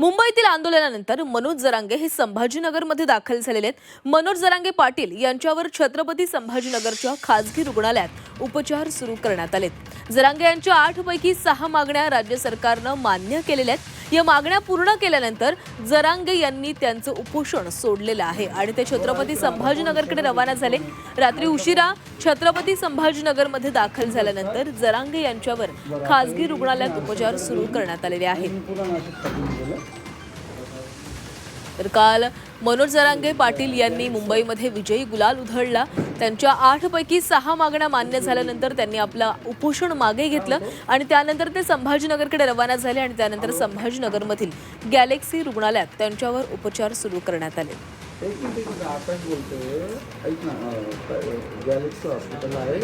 मुंबईतील आंदोलनानंतर मनोज जरांगे हे संभाजीनगरमध्ये दाखल झालेले आहेत. मनोज जरांगे पाटील यांच्यावर छत्रपती संभाजीनगरच्या खासगी रुग्णालयात उपचार सुरू करण्यात आलेत. जरांगे यांच्या आठ पैकी सहा मागण्या राज्य सरकारनं मान्य केलेल्या आहेत. या मागण्या पूर्ण केल्यानंतर जरांगे यांनी त्यांचं उपोषण सोडलेलं आहे आणि ते छत्रपती संभाजीनगरकडे रवाना झाले. रात्री उशिरा छत्रपती संभाजीनगरमध्ये दाखल झाल्यानंतर जरांगे यांच्यावर खासगी रुग्णालयात उपचार सुरू करण्यात आलेले आहेत. तर काल मनोज जरांगे पाटील यांनी मुंबईमध्ये विजयी गुलाल उधळला. त्यांच्या आठपैकी सहा मागण्या मान्य झाल्यानंतर त्यांनी आपला उपोषण मागे घेतलं आणि त्यानंतर ते संभाजीनगरकडे रवाना झाले आणि त्यानंतर संभाजीनगरमधील गॅलेक्सी रुग्णालयात त्यांच्यावर उपचार सुरू करण्यात आले. एक गॅलेक्सी हॉस्पिटल आहे